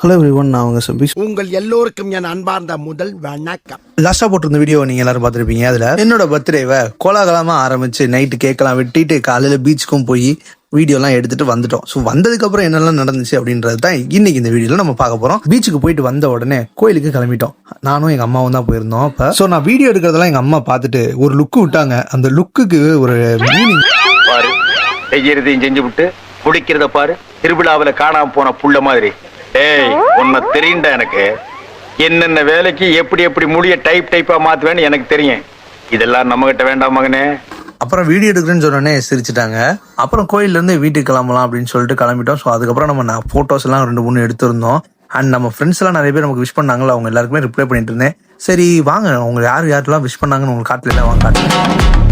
Hello every one நான் அவங்க சபீஷ் உங்கள் எல்லோருக்கும் என் அன்பார்ந்த முதல் வணக்கம். லாஸ்ட்டாக போட்டிருந்த வீடியோ நீங்கள் எல்லாரும் பார்த்துருப்பீங்க. அதில் என்னோட பர்த்டேவை கோலாகலமாக ஆரம்பிச்சு நைட்டு கேக்கெல்லாம் வெட்டிட்டு காலையில் பீச்சுக்கும் போய் வீடியோலாம் எடுத்துட்டு வந்துட்டோம். ஸோ வந்ததுக்கப்புறம் என்னெல்லாம் நடந்துச்சு அப்படின்றது தான் இன்னைக்கு இந்த வீடியோவில் நம்ம பார்க்க போகிறோம் பீச்சுக்கு போயிட்டு வந்த உடனே கோயிலுக்கு கிளம்பிட்டோம். நானும் எங்கள் அம்மாவும் தான் போயிருந்தோம் அப்போ. ஸோ நான் வீடியோ எடுக்கிறதெல்லாம் எங்கள் அம்மா பார்த்துட்டு ஒரு லுக்கு விட்டாங்க. அந்த லுக்குக்கு ஒரு மீனிங் பாரு செய்யறதையும் செஞ்சு விட்டு குடிக்கிறத பாரு. திருவிழாவுல காணாம போன புள்ள மாதிரி. ஏய் உன்னை தெரியும்டா எனக்கு. என்னென்ன வேலைக்கு எப்படி எப்படி முடிய டைப் டைப்பா மாத்துவேன்னு எனக்கு தெரியும். இதெல்லாம் நம்ம கிட்ட வேண்டாம் மகனே. அப்புறம் வீடியோ எடுக்கிறேன்னு சொன்னோடனே சிரிச்சிட்டாங்க. அப்புறம் கோயில்லேருந்து வீட்டுக்கு கிளம்பலாம் அப்படின்னு சொல்லிட்டு கிளம்பிட்டோம். ஸோ அதுக்கப்புறம் நம்ம நான் ஃபோட்டோஸ் எல்லாம் ரெண்டு மூணு எடுத்திருந்தோம். அண்ட் நம்ம ஃப்ரெண்ட்ஸ் எல்லாம் நிறைய பேர் நமக்கு விஷ் பண்ணாங்களா அவங்க எல்லாருக்குமே ரிப்ளை பண்ணிட்டு இருந்தேன். சரி வாங்க. அவங்க யார் யாரெல்லாம் விஷ் பண்ணாங்கன்னு உங்களுக்கு காட்டல வாங்க காட்டுறேன்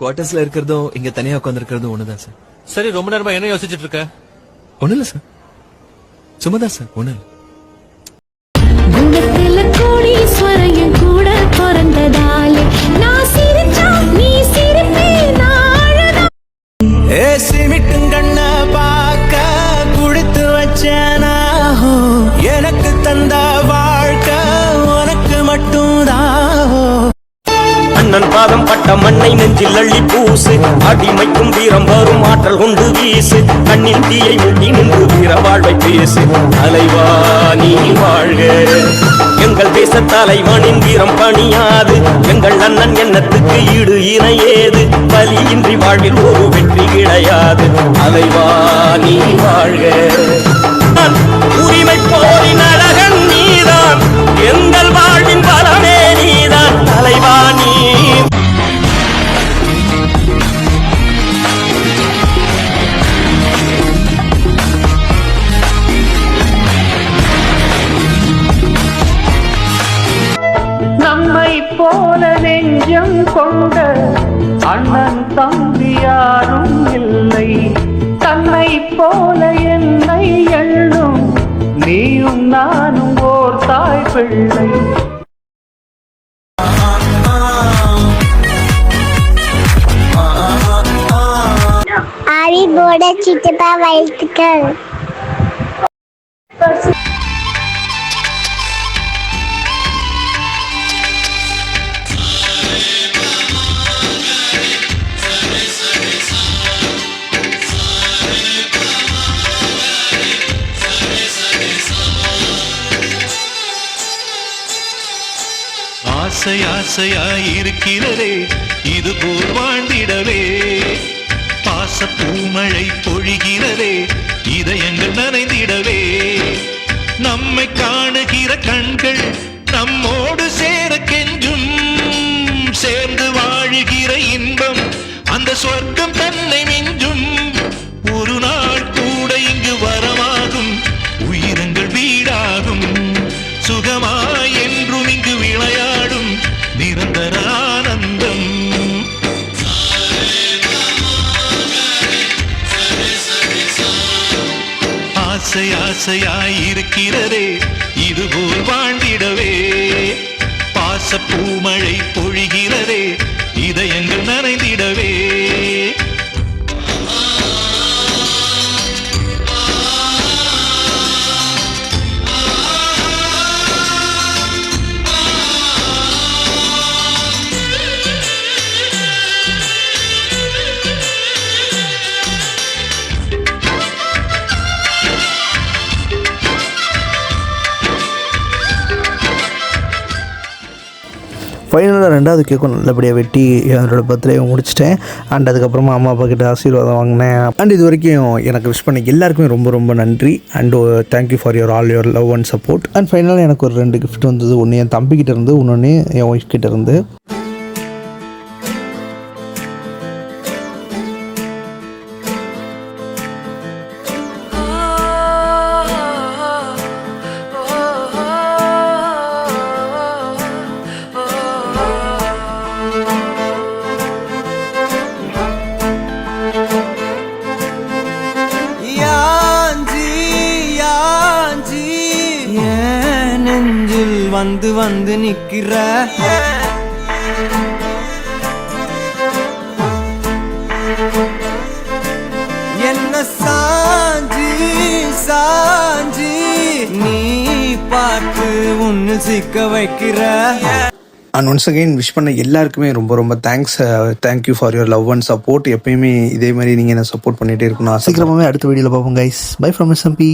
குவார்டர்ஸ்ல இருக்கிறதும் இங்க தனியா உட்காந்துருக்கிறதும் ஒண்ணுதான் சார் சரி ரொம்ப நேரமா என்ன யோசிச்சுட்டு இருக்க? ஒண்ணு இல்ல சார் சும்மாதான் சார் ஒண்ணு இல்ல. உள்ளத்துல கோடீஸ்வரன் பாதம் பட்ட மண்ணை நெஞ்சில் அள்ளி பூசு. அடிமைக்கும் வீரம் வரும் ஆற்றல் கொண்டு வீசு. கண்ணில் தீயை முட்டி நின்று வீர வாழ்வை பேசு. தலைவா நீ வாழ்க. எங்கள் தேச தலைவனின் வீரம் பணியாது. எங்கள் அண்ணன் எண்ணத்துக்கு ஈடு இணையேது. பலியின்றி வாழ்வில் ஒரு வெற்றி கிடையாது. அலைவா நீ வாழ்க. உரிமை போரின் தன்னை போல நெஞ்சம் கொண்ட அண்ணன் தம்பி யாரும் இல்லை. தன்னை போல என்னை எண்ணும் நீயும் நானும் ஓர் தாய் பிள்ளை. அறிவோட சித்தப்பா வாழ்த்துக்கள். ஆசை ஆசையாய் இருக்கிறதே இது போல் வாழ்ந்திடவே. பாச பூமழை பொழிகிறதே இதயங்கள் நனைந்திடவே. நம்மை காணுகிற கண்கள் நம்மோடு சேர கெஞ்சும். சேர்ந்து வாழுகிற இன்பம் அந்த சொர்க்கம் தன்னை நெஞ்சும் ஆசை ஆசையாய் இருக்கிறதே இதுபோல் வாழ்ந்திடவே. பாச பூமழை ஃபைனலாக ரெண்டாவது கேக்கும் நல்லபடியாக வெட்டி என்னோட பர்த்டே முடிச்சிட்டேன். அண்ட் அதுக்கப்புறமா அம்மா அப்பா கிட்ட ஆசீர்வாதம் வாங்கினேன். அண்ட் இது வரைக்கும் எனக்கு விஷ் பண்ண எல்லாருக்குமே ரொம்ப ரொம்ப நன்றி. And thank you for your all your love and support and ஃபைனலாக எனக்கு ஒரு ரெண்டு கிஃப்ட் வந்தது. ஒன்று என் தம்பிக்கிட்ட இருந்து இன்னொன்று என் ஒய்ஃப் கிட்ட இருந்து. வந்து வந்து நிக்கிற. என்ன சாஞ்சி சாஞ்சி நீ பார்த்து உன்னு சிக்க வைக்கிற. அண்ட் ஒன்ஸ் அகைன் விஷ் பண்ண எல்லாருக்குமே ரொம்ப ரொம்ப thanks thank you for your love and support எப்பயுமே இதே மாதிரி நீங்கள் என்ன சப்போர்ட் பண்ணிகிட்டே இருக்கணும் சீக்கிரமாகவே அடுத்த வீடியோவில் பார்ப்போம் கைஸ் பை ஃப்ரம் எஸ்எம்பி